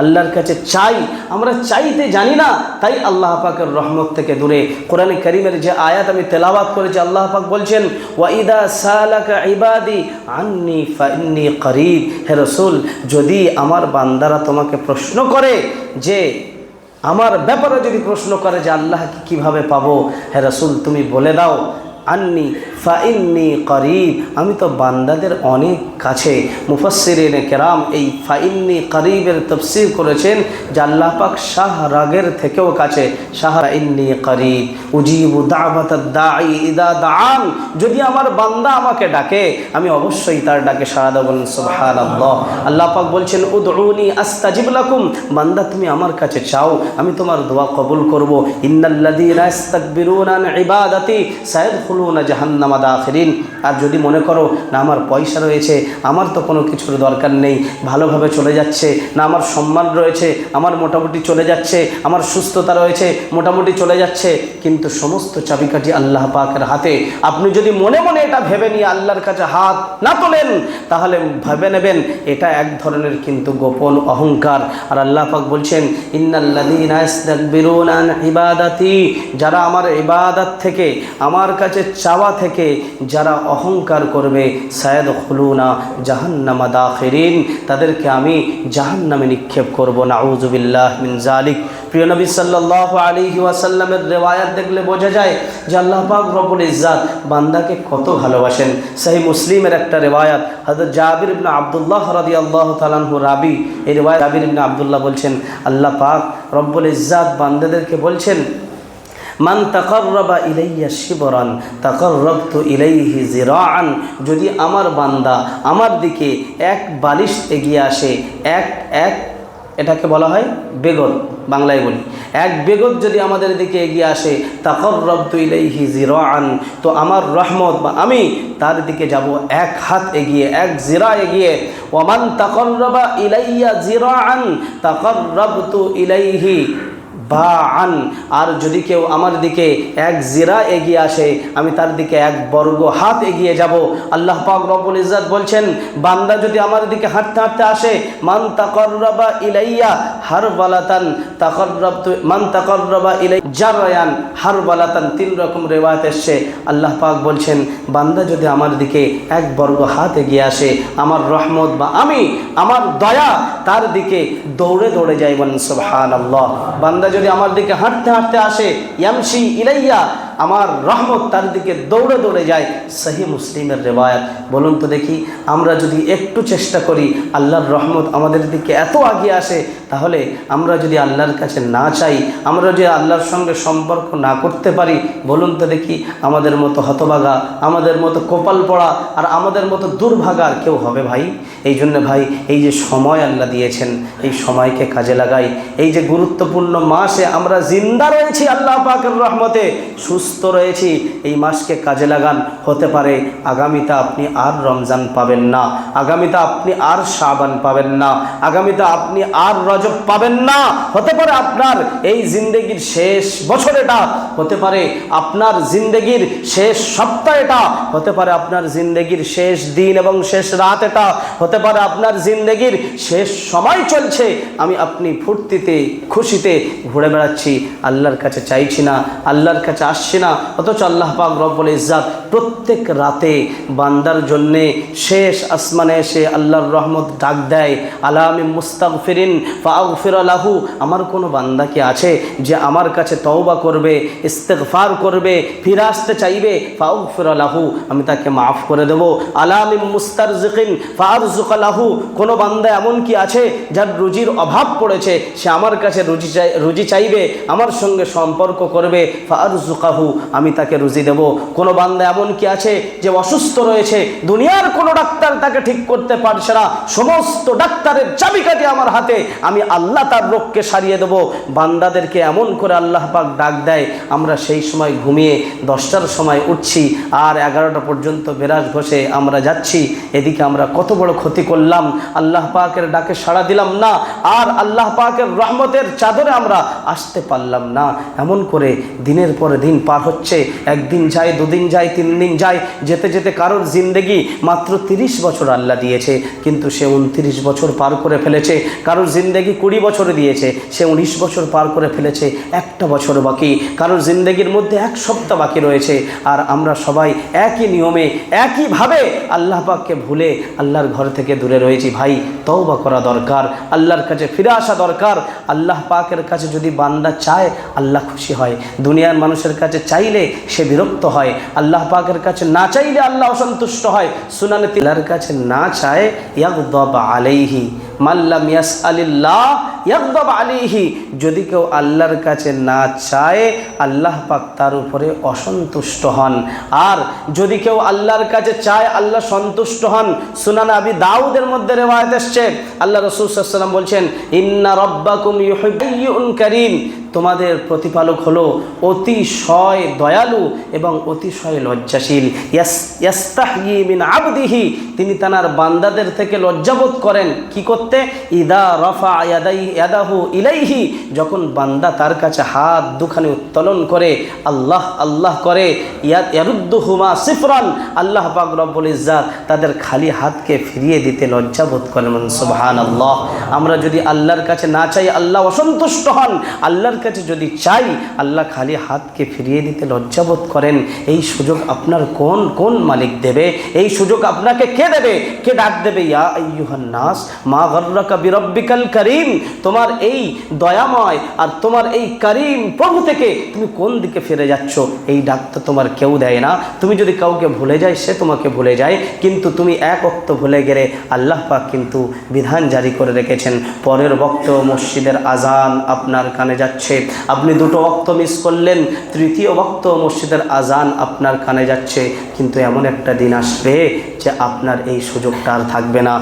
আল্লাহর কাছে চাই, আমরা চাইতে জানি না, তাই আল্লাহ পাকের রহমত থেকে দূরে। কোরআনে করিমের যে আয়াত আমি তেলাওয়াত করেছি, আল্লাহ পাক বলছেন, ওয়াইদা সালাকা ইবাদি আন্নি ফাইন্নি করিব। হে রসুল, যদি আমার বান্দারা তোমাকে প্রশ্ন করে যে, আমার ব্যাপারে যদি প্রশ্ন করে যে আল্লাহকে কীভাবে পাবো, হে রসুল তুমি বলে দাও। আন্নি ফাইন্নি করিব। আমি তো বান্দাদের অনেক কাছে। মুফাসসিরিন কেরাম এই ফাইন্নি করিবের তফসির করেছেন যে আল্লাহ পাক শাহ রাগের থেকেও কাছে। শাহ ইন্নি করিব। উজিবু যদি আমার বান্দা আমাকে ডাকে, আমি অবশ্যই তার ডাকে সাড়া দেব সুবহানাল্লাহ। আল্লাহ পাক বলছেন, উদউনি আস্তাজিব লাকুম। বান্দা, তুমি আমার কাছে চাও, আমি তোমার দোয়া কবুল করব। ইন্নাল্লাযীনা ইস্তাকবিরুনা আন ইবাদাতি সায়াদখুলুনা জাহান্নামা দাখিরিন। আর যদি মনে করো, না, আমার পয়সা রয়েছে, আমার তো কোনো কিছুর দরকার নেই, ভালোভাবে চলে যাচ্ছে, না, আমার সম্মান রয়েছে, আমার মোটামুটি চলে যাচ্ছে, আমার সুস্থতা রয়েছে, মোটামুটি চলে যাচ্ছে, কিন্তু সমস্ত চাবিকাঠি আল্লাহ পাকের হাতে। আপনি যদি মনে মনে এটা ভেবে নিয়ে আল্লাহর কাছে হাত না তোলেন, তাহলে ভেবে নেবেন, এটা এক ধরনের কিন্তু গোপন অহংকার। আর আল্লাহ পাক বলছেন ইবাদাতি যারা আমার ইবাদত থেকে আমার কাছে চাওয়া থেকে যারা অহংকার করবে সায়দ খুলুনা জাহান্নামা দাখিরিন। তাদেরকে আমি জাহান্নামে নিক্ষেপ করব। নাউজুবিল্লাহ মিন জালিক প্রিয় নবী সাল্লাল্লাহু আলাইহি ওয়াসাল্লামের রেওয়ায়াত দেখলে বোঝা যায় যে আল্লাহ পাক রব্বুল ইজ্জাত বান্দাকে কত ভালোবাসেন। সেই মুসলিমের একটা রেওয়ায়াত, হযরত জাবির ইবনে আব্দুল্লাহ রাদিয়াল্লাহু তাআলাহু রাবি, এই রেওয়ায়াত জাবির ইবনে আব্দুল্লাহ বলছেন, আল্লাহ পাক রব্বুল ইজ্জাত বান্দাদেরকে বলছেন মান তাকর্রবা ইলাইয়া শিবরান, তাকর্রবতু ইলাইহি জিরাআন যদি আমার বান্দা আমার দিকে এক বালিশ এগিয়ে আসে, এক এক, এটাকে বলা হয় বেগত, বাংলায় বলি, এক বেগত যদি আমাদের দিকে এগিয়ে আসে তাকর তাকর্রবতু ইলাইহি জিরাআন তো আমার রহমত বা আমি তার দিকে যাব এক হাত এগিয়ে, এক জিরা এগিয়ে ওমান তাকর্রবা ইলাইয়া জিরাআন তাকর্রবতু ইলাইহি বা আন আর যদি কেউ আমার দিকে এক জিরা এগিয়ে আসে, আমি তার দিকে এক বর্গ হাত এগিয়ে যাব। আল্লাহ পাক রব্বুল ইজ্জাত বলছেন, বান্দা যদি আমার দিকে হাঁটতে হাঁটতে আসে, মান তাকর্রবা ইলাইয়া হার বালাতান তাকর মান তাকর্রবা ইলাই জারায়ান রায়ান বালাতান তিন রকম রেওয়াত এসছে। আল্লাহ পাক বলছেন, বান্দা যদি আমার দিকে এক বর্গ হাত এগিয়ে আসে, আমার রহমত বা আমি, আমার দয়া তার দিকে দৌড়ে দৌড়ে যাই বলেন সুবহান আল্লাহ বান্দা যদি আমার দিকে হাঁটতে হাঁটতে আসে, ইয়ামশি ইলাইয়া আমার রহমত তার দিকে দৌড়ে দৌড়ে যায়। সহি মুসলিমের রেবায়াত বলুন তো দেখি, আমরা যদি একটু চেষ্টা করি আল্লাহর রহমত আমাদের দিকে এত আগিয়ে আসে, তাহলে আমরা যদি আল্লাহর কাছে না চাই, আমরা যদি আল্লাহর সঙ্গে সম্পর্ক না করতে পারি, বলুন তো দেখি, আমাদের মতো হতবাগা আমাদের মতো কপাল পড়া আর আমাদের মতো দুর্ভাগা কেউ হবে ভাই? এই জন্য ভাই, এই যে সময় আল্লাহ দিয়েছেন, এই সময়কে কাজে লাগাই। এই যে গুরুত্বপূর্ণ মাসে আমরা জিন্দা রয়েছি আল্লাহ পাকের রহমতে, সুস্থ রয়েছি, এই মাসকে কাজে লাগান। হতে পারে আগামীতে আপনি আর রমজান পাবেন না, আগামীতে আপনি আর শাবান পাবেন না, আগামীতে আপনি আর রজব পাবেন না। হতে পারে আপনার এই জিন্দগির শেষ বছর এটা হতে পারে আপনার জিন্দগির শেষ সপ্তাহ এটা হতে পারে আপনার জিন্দগির শেষ দিন এবং শেষ রাত এটা হতে পারে আপনার জিন্দগির শেষ সময় চলছে। আমি আপনি ফুর্তিতে, খুশিতে ঘুরে বেড়াচ্ছি। আল্লাহর কাছে চাইছি না, আল্লাহর কাছে আসছি না, অথচ আল্লাহ পাক রব্বুল ইজ্জাত প্রত্যেক রাতে বান্দার জন্যে শেষ আসমানে এসে আল্লাহর রহমত ডাক দেয় আলামি মুস্তাগফিরিন ফাগফির লাহু। আমার কোনো বান্দা কি আছে যে আমার কাছে তওবা করবে, ইস্তেগফার করবে, ফিরে আসতে চাইবে? ফাগফির লাহু, আমি তাকে মাফ করে দেব। আলামি মুস্তারজিকিন ফারজুক লাহু। কোনো বান্দা এমন কি আছে যার রুজির অভাব পড়েছে, সে আমার কাছে রুজি চাই, রুজি চাইবে, আমার সঙ্গে সম্পর্ক করবে? ফারজুকাহু আমি তাকে রুজি দেব। কোনো বান্দা এমন কি আছে যে অসুস্থ রয়েছে? দুনিয়ার কোনো ডাক্তার তাকে ঠিক করতে পারছে না। সমস্ত ডাক্তারের চাবিকাঠি আমার হাতে। আমি আল্লাহ তার রোগকে সারিয়ে দেব। বান্দাদেরকে এমন করে আল্লাহ পাক ডাক দেয়। আমরা সেই সময় ঘুমিয়ে দশটার সময় উঠছি আর এগারোটা পর্যন্ত বেরাজ ঘষে আমরা যাচ্ছি। এদিকে আমরা কত বড় ক্ষতি করলাম। আল্লাহ পাকের ডাকে সাড়া দিলাম না। আর আল্লাহ পাকের রহমতের চাদরে আমরা আসতে পারলাম না। এমন করে দিনের পরে দিন পার হচ্ছে, একদিন যায়, দুদিন যায় তিন দিন যায়, যেতে যেতে কারোর জিন্দেগি মাত্র তিরিশ বছর আল্লাহ দিয়েছে, কিন্তু সে উনত্রিশ বছর পার করে ফেলেছে, কারোর জিন্দেগি কুড়ি বছর দিয়েছে, সে উনিশ বছর পার করে ফেলেছে, একটা বছর বাকি, কারোর জিন্দেগির মধ্যে এক সপ্তাহ বাকি রয়েছে, আর আমরা সবাই একই নিয়মে, একইভাবে আল্লাহ পাককে ভুলে আল্লাহর ঘর থেকে দূরে রয়েছি, ভাই, তওবা করা দরকার, আল্লাহর কাছে ফিরে আসা দরকার, আল্লাহ পাকের কাছে যদি বান্দা চায়, আল্লাহ খুশি হয়, দুনিয়ার মানুষের কাছে চাইলে সে বিরক্ত হয়। আল্লাহ পাকের কাছে না চাইলে আল্লাহ অসন্তুষ্ট হয়। সুনানে তিলার কাছে না চায় ইয়াকদব আলাইহি। মাল্লাম ইয়াস আলিল্লাহ ইয়াকদব আলিহি যদি কেউ আল্লাহর কাছে না চায়, আল্লাহ পাক তার উপরে অসন্তুষ্ট হন। আর যদি কেউ আল্লাহর কাছে চায়, আল্লাহ সন্তুষ্ট হন। সুনান আবি দাউদের মধ্যে রেওয়ায়ত এসছে। আল্লাহ রসুল বলছেন, ইন্না রব্বাকুম করিম। তোমাদের প্রতিপালক হলো অতিশয় দয়ালু এবং অতিশয় লজ্জাশীল। মিন আবদিহি, তিনি তানার বান্দাদের থেকে লজ্জাবোধ করেন। কি করতে? ইদা রফা ইয়াদাই ইয়াদাহু ইলাইহি, যখন বান্দা তার কাছে হাত দুখানে উত্তোলন করে, আল্লাহ আল্লাহ করে ইয়ারুদ্দুহুমা সিফরান, আল্লাহ পাক রব্বুল ইজ্জাত তাদের খালি হাতকে ফিরিয়ে দিতে লজ্জা লজ্জাবোধ করেন। সুবহানাল্লাহ। আমরা যদি আল্লাহর কাছে না চাই, আল্লাহ অসন্তুষ্ট হন। আল্লাহর কাছে যদি চাই, আল্লাহ খালি হাতকে ফিরিয়ে দিতে লজ্জাবোধ করেন। এই সুযোগ আপনার কোন কোন মালিক দেবে? এই সুযোগ আপনাকে কে দেবে? কে ডাক দেবে? ইয়া আইয়ুহান নাস, মা গর্রাকা বিরব্বিকাল করিম। তোমার এই দয়াময় আর তোমার এই করিম প্রভু থেকে তুমি কোন দিকে ফিরে যাচ্ছ? এই ডাক তো তোমার কেউ দেয় না। তুমি যদি কাউকে ভুলে যায় সে তোমাকে ভুলে যায়। কিন্তু তুমি এক অক্ত ভুলে গেলে আল্লাহ পাক কিন্তু বিধান জারি করে রেখেছেন। পরের বক্ত মসজিদের আজান আপনার কানে যাচ্ছে। আপনি দুটো বক্ত মিস করলেন, তৃতীয় বক্ত মসজিদের আজান আপনার কানে যাচ্ছে। কিন্তু এমন একটা দিন আসবে যে আপনার এই সুযোগটা আর থাকবে না।